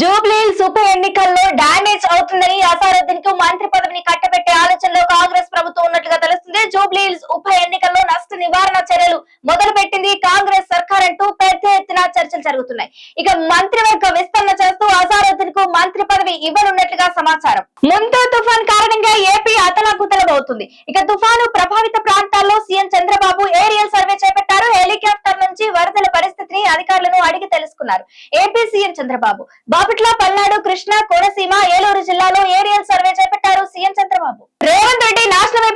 Jubilee ఉప ఎన్నికల్లో damage అవుతుందని అసారుద్దీన్కు మంత్రి పదవిని కట్టబెట్టే ఆలోచనలో కాంగ్రెస్ ప్రభుత్వం ఉన్నట్లుగా తెలుస్తుంది. జూబ్లీ ఉప ఎన్నికల్లో నష్ట నివారణ చర్యలు మొదలు పెట్టింది కాంగ్రెస్ సర్కార్ అంటూ పెద్ద ఎత్తున చర్చలు జరుగుతున్నాయి. ఇక మంత్రివర్గ విస్తరణ చేస్తూ అసారుద్దీన్ కు మంత్రి పదవి ఇవ్వనున్నట్లుగా సమాచారం. ముందు తుఫాన్ కారణంగా ఏపీ అతలాకుతలమవుతుంది ఇక తుఫాను ప్రభావిత ప్రాంతాల్లో సీఎం చంద్రబాబు ఏరియల్ సర్వే చేపట్టారు. హెలికాప్టర్ నుంచి వరదల పరిస్థితిని అధికారులను అడిగి తెలుసుకున్నారు. AP CM Chandrababu. Bapatla Palnadu Krishna Konaseema Eluru జిల్లాలో ఏరియల్ సర్వే చేపట్టారు సీఎం చంద్రబాబు. రేవంత్ రెడ్డి నాశనమై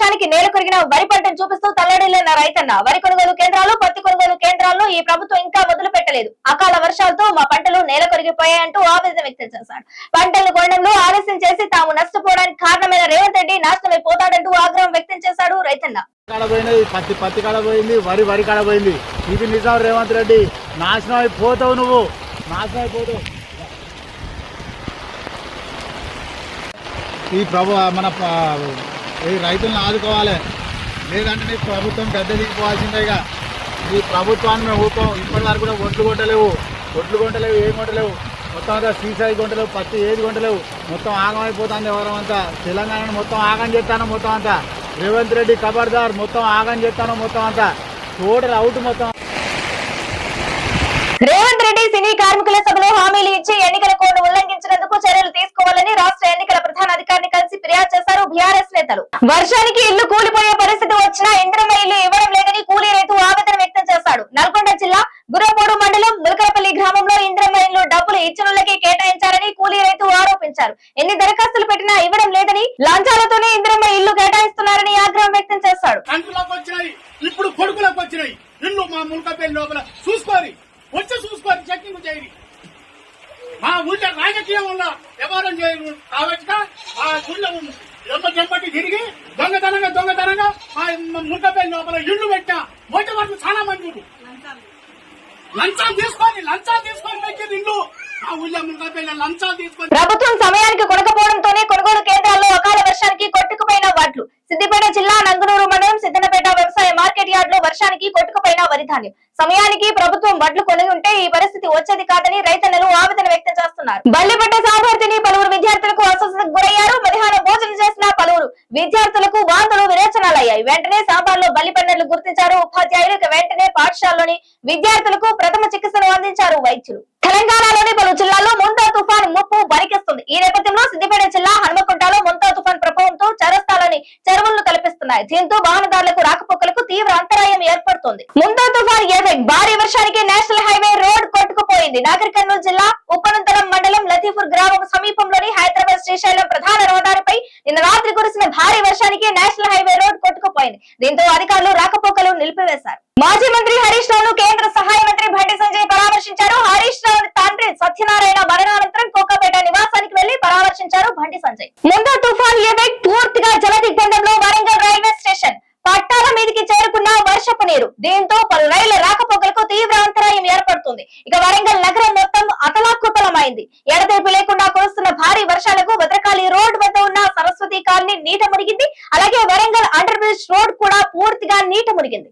వర్షానికి నేల కొరిగిన వరి పంటను చూపిస్తూ తల్లడిల్లిన రైతన్న. వరి కొనుగోలు కేంద్రాలు పత్తి కొనుగోలు కేంద్రాల్లో ఈ ప్రభుత్వం ఇంకా మొదలు పెట్టలేదు అకాల వర్షాలతో మా పంటలు నేల కొరిగిపోయాయంటూ ఆవేదన వ్యక్తం చేశారు. పంటలను కొనడంలో ఆలస్యం చేసి తాము నష్టపోవడానికి కారణమైన రేవంత్ రెడ్డి నాశనమైపోతాడంటూ ఆగ్రహం వ్యక్తం చేశాడు రైతన్న. పత్తి పత్తి కడపోయింది వరి వరి కడపోయింది ఇది నిజాం రేవంత్ రెడ్డి. నాశనం అయిపోతావు నువ్వు. నాశనం అయిపోతావు ఈ ప్రభు మన ఈ రైతులను ఆదుకోవాలి. లేదంటే నీ ప్రభుత్వం పెద్ద దిగిపోవాల్సిందేగా ఈ ప్రభుత్వాన్ని మేము ఊపం ఇప్పటి వరకు కూడా ఒడ్లు కొట్టలేవు. ఒడ్లు కొంటలేవు ఏం కొంటలేవు మొత్తం అంతా సీసాయి కొంటలేవు పత్తి ఏది కొంటలేవు మొత్తం ఆగం ఎవరం అంతా. తెలంగాణను మొత్తం ఆగం చేస్తాను మొత్తం అంతా. రేవంత్ రెడ్డి ఖబర్దార్ మొత్తం ఆగం చేస్తాను మొత్తం అంతా. టోటల్ అవుట్ మొత్తం. రేవంత్ రెడ్డి సినీ కార్మికుల సభలో హామీలు ఇచ్చి ఎన్నికల కోడ్ ఉల్లంఘించినందుకు చర్యలు తీసుకోవాలని రాష్ట్ర ఎన్నికల బీఆర్ఎస్ నేతలు. వర్షానికి ఇల్లు కూలిపోయే పరిస్థితి వచ్చినా ఇంద్రమ ఇల్లు ఇవ్వడం లేదని కూలీ రైతు ఆవేదన వ్యక్తం చేశాడు. నల్గొండ జిల్లా గురపూడు మండలం ములకలపల్లి గ్రామంలో ఇంద్రమ ఇల్లు డబ్బులు ఇచ్చినులకి కేటాయించారని కూలీ రైతు ఆరోపించారు. ఎన్ని దరఖాస్తులు పెట్టినా ఇవ్వడం లేదని లాంఛాలతోనే ఇంద్రమ ఇల్లు కేటాయిస్తున్నారని ఆగ్రహం వ్యక్తం చేశాడు. ఇప్పుడు కొడుకులకు వచ్చినాయి. ఇల్లు మా లోపల చూసుకోరి వచ్చి చూసుకోరి చెక్కింగ్ మా ఊళ్ళో రాజకీయం వల్ల వ్యవహారం చేయరు కాబట్టి మా ఊళ్ళో ఎమ్మ చెంపటి తిరిగి దొంగతనంగా దొంగతనంగా ఆ మునకపల్లి లోపల ఇల్లు పెట్టా. మొట్ట వరకు చాలా మంది లంచాలు తీసుకొని లంచాలు తీసుకొని పెట్టింది ఇల్లు. ప్రభుత్వం సమయానికి కొనకపోవడంతోనే కొనుగోలు కేంద్రాల్లో అకాల వర్షానికి కొట్టుకుపోయిన వడ్లు సిద్దిపేట జిల్లా నంగునూరు మండలం సిద్దనపేట వ్యవసాయ మార్కెట్ యార్డ్లో వర్షానికి కొట్టుకుపోయిన వరి ధాన్యం సమయానికి ప్రభుత్వం వడ్లు కొని ఉంటే ఈ పరిస్థితి వచ్చేది కాదని రైతన్నలు ఆవేదన వ్యక్తం చేస్తున్నారు. బల్లిపట్ట సామర్థ్యని పలువురు విద్యార్థులకు అస్వస్థతకు గురయ్యారు. మధ్యాహ్నం విద్యార్థులకు వాంతులు విరేచనాలయ్యాయి. వెంటనే సాంబార్లో బల్లిపన్నెలు గుర్తించారు ఉపాధ్యాయులు. ఇక వెంటనే పాఠశాలలోని విద్యార్థులకు ప్రథమ చికిత్సను అందించారు వైద్యులు. తెలంగాణలోని పలు జిల్లాల్లో ముంతా తుఫాన్ ముప్పు వరికిస్తుంది ఈ నేపథ్యంలో సిద్దిపేట జిల్లా హనుమకొండలో ముంతా తుఫాన్ ప్రభావంతో చరస్థాలని చెరువులను కల్పిస్తున్నాయి దీంతో వాహనదారులకు రాకపోకలకు తీవ్ర అంతరాయం ఏర్పడుతుంది. ముంతా తుఫాన్ ఎఫెక్ట్ భారీ వర్షానికి నేషనల్ హైవే రోడ్ కొట్టుకుపోయింది. నాగర్ కర్నూలు జిల్లా ఉపనంత మండలం గ్రామం సమీపంలోని హైదరాబాద్ శ్రీశైలం ప్రధాన రహదారిపై నిన్న రాత్రి కురిసిన భారీ వర్షానికి నేషనల్ హైవే రోడ్ కొట్టుకుపోయింది. దీంతో అధికారులు రాకపోకలు నిలిపివేశారు. మాజీ మంత్రి హరీష్ రావును కేంద్ర సహాయ మంత్రి బండి సంజయ్ పరామర్శించారు. హరీష్ రావు తండ్రి సత్యనారాయణ మరణానంతరం కోకాపేట నివాసానికి వెళ్ళి పరామర్శించారు బండి సంజయ్. ముందు తుఫాన్ ఎఫెక్ట్ దీంతో పలు రైళ్ళ రాకపోకలకు తీవ్ర అంతరాయం ఏర్పడుతుంది. ఇక వరంగల్ నగరం మొత్తం అతలాకుతలమైంది. ఎడతెరిపి లేకుండా కురుస్తున్న భారీ వర్షాలకు భద్రకాళి రోడ్ వద్ద ఉన్న సరస్వతి కాలనీ నీట మునిగింది. అలాగే వరంగల్ అండర్ బ్రిడ్జ్ రోడ్ కూడా పూర్తిగా నీట మునిగింది.